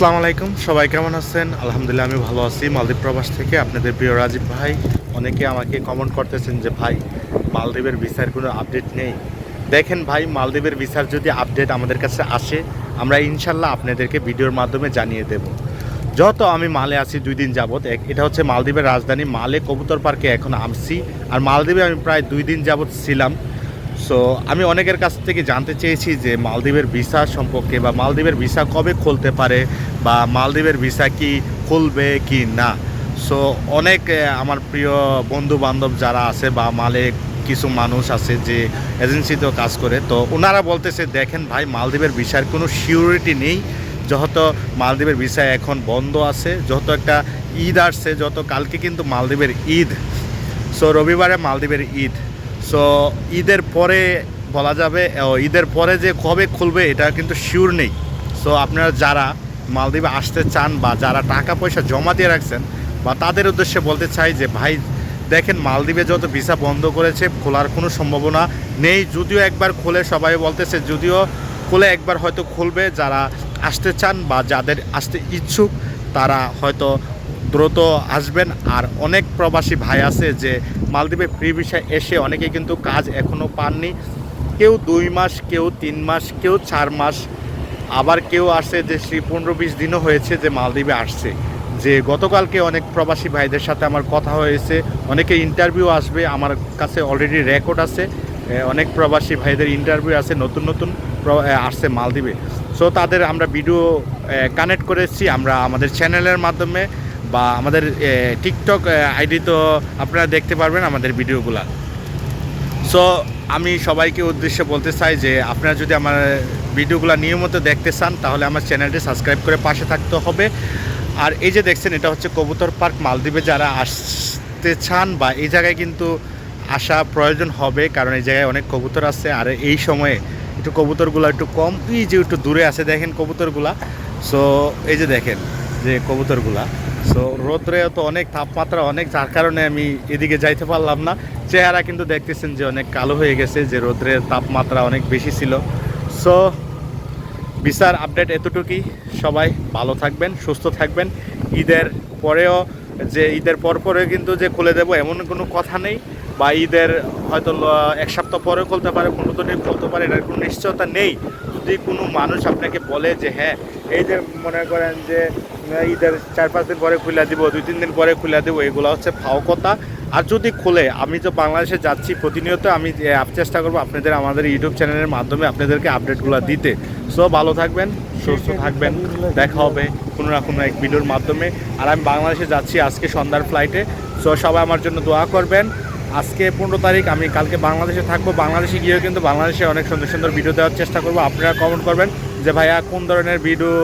আসসালামু আলাইকুম। সবাই কেমন আছেন? আলহামদুলিল্লাহ, আমি ভালো আছি। মালদ্বীপ প্রবাস থেকে আপনাদের প্রিয় রাজীব ভাই। অনেকে আমাকে কমেন্ট করতেছেন যে, ভাই, মালদ্বীপের ভিসার কোনো আপডেট নেই? দেখেন ভাই, মালদ্বীপের ভিসার যদি আপডেট আমাদের কাছে আসে, আমরা ইনশাল্লাহ আপনাদেরকে ভিডিওর মাধ্যমে জানিয়ে দেব। যত আমি মালে আছি, দুই দিন এক- এটা হচ্ছে মালদ্বীপের রাজধানী মালে কবুতর পার্কে এখন আমছি আর মালদ্বীপে আমি প্রায় দুই দিন যাবত ছিলাম। সো আমি অনেকের কাছ থেকে জানতে চেয়েছি যে মালদ্বীপের ভিসা সম্পর্কে বা মালদ্বীপের ভিসা কবে খুলতে পারে বা মালদ্বীপের ভিসা কি খুলবে কি না। সো অনেক আমার প্রিয় বন্ধু বান্ধব যারা আছে বা মালে কিছু মানুষ আছে যে এজেন্সিতেও কাজ করে, তো ওনারা বলতেছে, দেখেন ভাই, মালদ্বীপের ভিসার কোনো সিউরিটি নেই। যেহেতু মালদ্বীপের ভিসা এখন বন্ধ আছে, যত একটা ঈদ আসছে, যত কালকে কিন্তু মালদ্বীপের ঈদ। সো রবিবারে মালদ্বীপের ঈদ। সো ঈদের পরে বলা যাবে ঈদের পরে যে কবে খুলবে এটা কিন্তু শিওর নেই। সো আপনারা যারা মালদ্বীপে আসতে চান বা যারা টাকা পয়সা জমা দিয়ে রাখছেন বা তাদের উদ্দেশ্যে বলতে চাই যে, ভাই, দেখেন মালদ্বীপে যত ভিসা বন্ধ করেছে, খোলার কোনো সম্ভাবনা নেই। যদিও একবার খুলে সবাই বলতেছে, যদিও খুলে একবার হয়তো খুলবে। যারা আসতে চান বা যাদের আসতে ইচ্ছুক, তারা হয়তো দ্রুত আসবেন। আর অনেক প্রবাসী ভাই আছে যে মালদ্বীপে ফ্রি ভিসায় এসে অনেকে কিন্তু কাজ এখনও পাননি। কেউ দুই মাস, কেউ তিন মাস, কেউ চার মাস। আবার কেউ আসে যে শ্রী পনেরো বিশ দিনও হয়েছে যে মালদ্বীপে আসছে। যে গতকালকে অনেক প্রবাসী ভাইদের সাথে আমার কথা হয়েছে। অনেকে ইন্টারভিউ আসবে, আমার কাছে অলরেডি রেকর্ড আছে। অনেক প্রবাসী ভাইদের ইন্টারভিউ আছে, নতুন নতুন আসছে মালদ্বীপে। সো তাদের আমরা ভিডিও কানেক্ট করেছি। আমরা আমাদের চ্যানেলের মাধ্যমে বা আমাদের টিকটক আইডি তো আপনারা দেখতে পারবেন আমাদের ভিডিওগুলা। সো আমি সবাইকে উদ্দেশ্যে বলতে চাই যে, আপনারা যদি আমার ভিডিওগুলো নিয়মিত দেখতে চান, তাহলে আমার চ্যানেলটি সাবস্ক্রাইব করে পাশে থাকতে হবে। আর এই যে দেখছেন, এটা হচ্ছে কবুতর পার্ক মালদ্বীপে যারা আসতে চান বা এই জায়গায় কিন্তু আসা প্রয়োজন হবে, কারণ এই জায়গায় অনেক কবুতর আছে। আর এই সময়ে একটু কবুতরগুলো একটু কম, এই যে একটু দূরে আছে, দেখেন কবুতরগুলা। সো এই যে দেখেন যে কবুতরগুলা। সো রোদ্রে তো অনেক তাপমাত্রা, অনেক যার কারণে আমি এদিকে যাইতে পারলাম না। চেহারা কিন্তু দেখতেছেন যে অনেক কালো হয়ে গেছে, যে রোদ্রের তাপমাত্রা অনেক বেশি ছিল। সো বিচার আপডেট এতটুকুই। সবাই ভালো থাকবেন, সুস্থ থাকবেন। ঈদের পরেও যে, ঈদের পর পরে কিন্তু যে খুলে দেবো এমন কোনো কথা নেই। বা ঈদের হয়তো এক সপ্তাহ পরেও খুলতে পারে পনেরো দিনে খুলতে পারে, এটার কোনো নিশ্চয়তা নেই। যদি কোনো মানুষ আপনাকে বলে যে হ্যাঁ এই যে মনে করেন যে ঈদের চার পাঁচ দিন পরে খুলে দিব, দুই তিন দিন পরে খুলে দেবো, এগুলো হচ্ছে ফাও কথা আর যদি খুলে, আমি তো বাংলাদেশে যাচ্ছি, প্রতিনিয়ত আমি চেষ্টা করব আপনাদের আমাদের ইউটিউব চ্যানেলের মাধ্যমে আপনাদেরকে আপডেটগুলো দিতে। সো, ভালো থাকবেন, সুস্থ থাকবেন, দেখা হবে কোনো না কোনো এক ভিডিওর মাধ্যমে। আর আমি বাংলাদেশে যাচ্ছি আজকে সন্ধ্যার ফ্লাইটে সো, সবাই আমার জন্য দোয়া করবেন। আজকে পনেরো তারিখ, আমি কালকে বাংলাদেশে থাকব। বাংলাদেশে গিয়েও কিন্তু বাংলাদেশে অনেক সুন্দর সুন্দর ভিডিও দেওয়ার চেষ্টা করব। আপনারা কমেন্ট করবেন যে, ভাইয়া, কোন ধরনের ভিডিও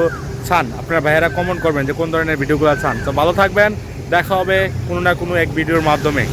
চান, আপনার ভাইয়েরা কমেন্ট করবেন যে কোন ধরনের ভিডিওগুলো চান। তো ভালো থাকবেন, দেখা হবে কোনো না কোনো এক ভিডিওর মাধ্যমে।